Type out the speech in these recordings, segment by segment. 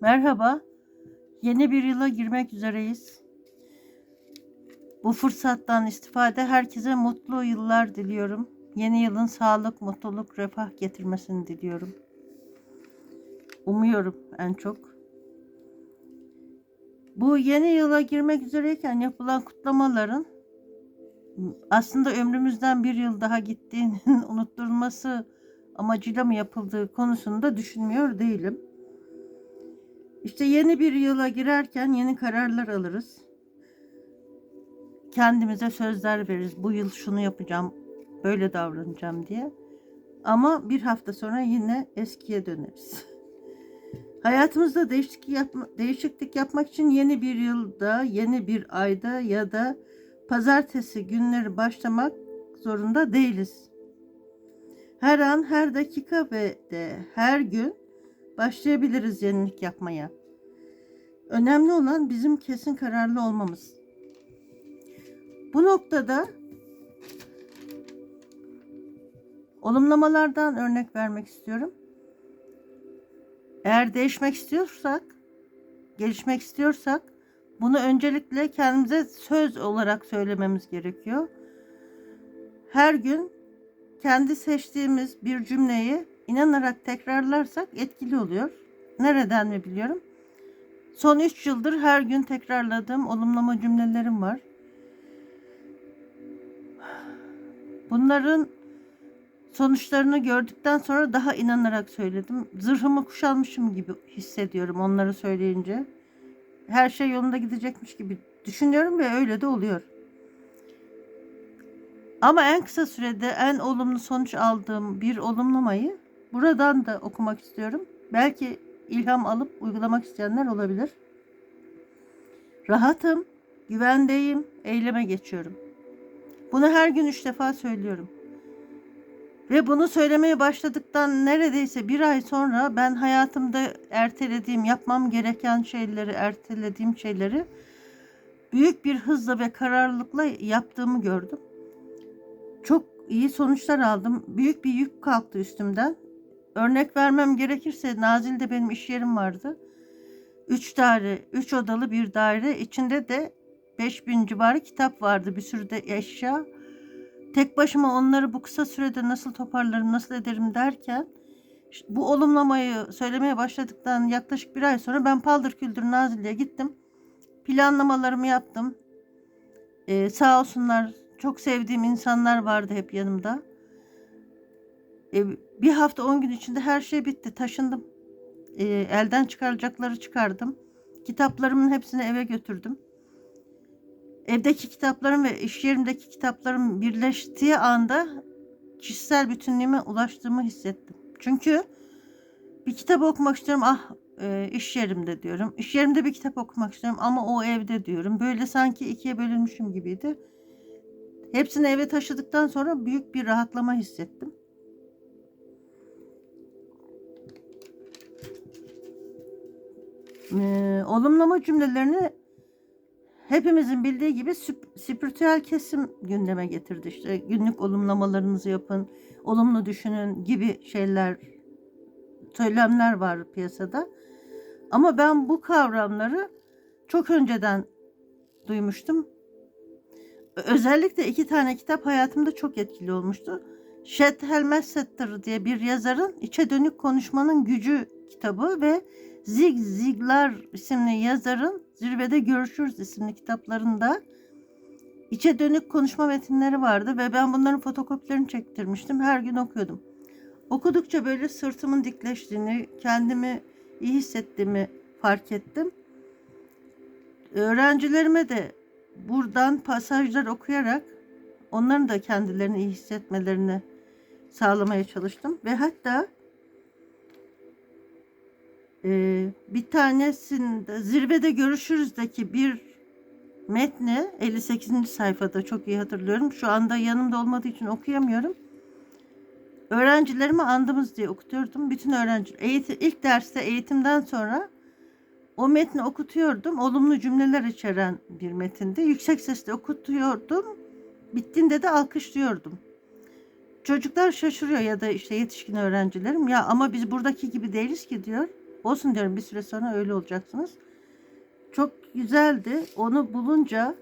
Merhaba. Yeni bir yıla girmek üzereyiz. Bu fırsattan istifade herkese mutlu yıllar diliyorum. Yeni yılın sağlık, mutluluk, refah getirmesini diliyorum. Umuyorum en çok. Bu yeni yıla girmek üzereyken yapılan kutlamaların aslında ömrümüzden bir yıl daha gittiğinin unutturulması amacıyla mı yapıldığı konusunda düşünmüyor değilim. İşte yeni bir yıla girerken yeni kararlar alırız. Kendimize sözler veririz. Bu yıl şunu yapacağım, böyle davranacağım diye. Ama bir hafta sonra yine eskiye döneriz. Hayatımızda değişiklik, yapma, değişiklik yapmak için yeni bir yılda, yeni bir ayda ya da pazartesi günleri başlamak zorunda değiliz. Her an, her dakika ve de her gün başlayabiliriz yenilik yapmaya. Önemli olan bizim kesin kararlı olmamız. Bu noktada olumlamalardan örnek vermek istiyorum. Eğer değişmek istiyorsak, gelişmek istiyorsak bunu öncelikle kendimize söz olarak söylememiz gerekiyor. Her gün kendi seçtiğimiz bir cümleyi inanarak tekrarlarsak etkili oluyor. Nereden mi biliyorum? Son 3 yıldır her gün tekrarladığım olumlama cümlelerim var. Bunların sonuçlarını gördükten sonra daha inanarak söyledim. Zırhımı kuşanmışım gibi hissediyorum onları söyleyince. Her şey yolunda gidecekmiş gibi düşünüyorum ve öyle de oluyor. Ama en kısa sürede en olumlu sonuç aldığım bir olumlamayı buradan da okumak istiyorum. Belki ilham alıp uygulamak isteyenler olabilir. Rahatım, güvendeyim, eyleme geçiyorum. Bunu her gün üç defa söylüyorum. Ve bunu söylemeye başladıktan neredeyse bir ay sonra ben hayatımda ertelediğim, yapmam gereken şeyleri, ertelediğim şeyleri büyük bir hızla ve kararlılıkla yaptığımı gördüm. Çok iyi sonuçlar aldım. Büyük bir yük kalktı üstümden. Örnek vermem gerekirse Nazil'de benim iş yerim vardı. Üç daire, üç odalı bir daire. İçinde de 5000 civarı kitap vardı. Bir sürü de eşya. Tek başıma onları bu kısa sürede nasıl toparlarım, nasıl ederim derken bu olumlamayı söylemeye başladıktan yaklaşık bir ay sonra ben paldır küldür Nazilli'ye gittim. Planlamalarımı yaptım. Ee, sağ olsunlar çok sevdiğim insanlar vardı hep yanımda. Ee, bir hafta on gün içinde her şey bitti. Taşındım. Ee, elden çıkaracakları çıkardım. Kitaplarımın hepsini eve götürdüm evdeki kitaplarım ve iş yerimdeki kitaplarım birleştiği anda kişisel bütünlüğüme ulaştığımı hissettim. Çünkü bir kitap okumak istiyorum ah e, iş yerimde diyorum. İş yerimde bir kitap okumak istiyorum ama o evde diyorum. Böyle sanki ikiye bölünmüşüm gibiydi. Hepsini eve taşıdıktan sonra büyük bir rahatlama hissettim. Ee, olumlama cümlelerini hepimizin bildiği gibi spiritüel kesim gündeme getirdi. İşte günlük olumlamalarınızı yapın, olumlu düşünün gibi şeyler, söylemler var piyasada. Ama ben bu kavramları çok önceden duymuştum. Özellikle iki tane kitap hayatımda çok etkili olmuştu. Shed Helmesetter diye bir yazarın içe dönük konuşmanın gücü kitabı ve Zig Ziglar isimli yazarın Zirvede Görüşürüz isimli kitaplarında içe dönük konuşma metinleri vardı ve ben bunların fotokopilerini çektirmiştim. Her gün okuyordum. Okudukça böyle sırtımın dikleştiğini, kendimi iyi hissettiğimi fark ettim. Öğrencilerime de buradan pasajlar okuyarak onların da kendilerini iyi hissetmelerini sağlamaya çalıştım ve hatta ee, bir tanesinde zirvede görüşürüzdeki bir metni 58. sayfada çok iyi hatırlıyorum. Şu anda yanımda olmadığı için okuyamıyorum. Öğrencilerime andımız diye okutuyordum. Bütün öğrenci eğitim, ilk derste eğitimden sonra o metni okutuyordum. Olumlu cümleler içeren bir metindi. Yüksek sesle okutuyordum. Bittiğinde de alkışlıyordum. Çocuklar şaşırıyor ya da işte yetişkin öğrencilerim ya ama biz buradaki gibi değiliz ki diyor. Olsun diyorum bir süre sonra öyle olacaksınız. Çok güzeldi. Onu bulunca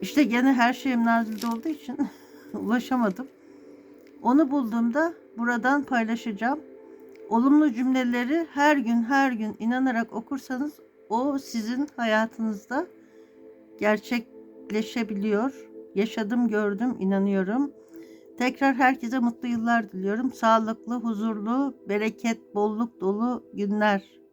işte gene her şeyim nazilde olduğu için ulaşamadım. Onu bulduğumda buradan paylaşacağım. Olumlu cümleleri her gün her gün inanarak okursanız o sizin hayatınızda gerçekleşebiliyor. Yaşadım, gördüm, inanıyorum. Tekrar herkese mutlu yıllar diliyorum. Sağlıklı, huzurlu, bereket, bolluk dolu günler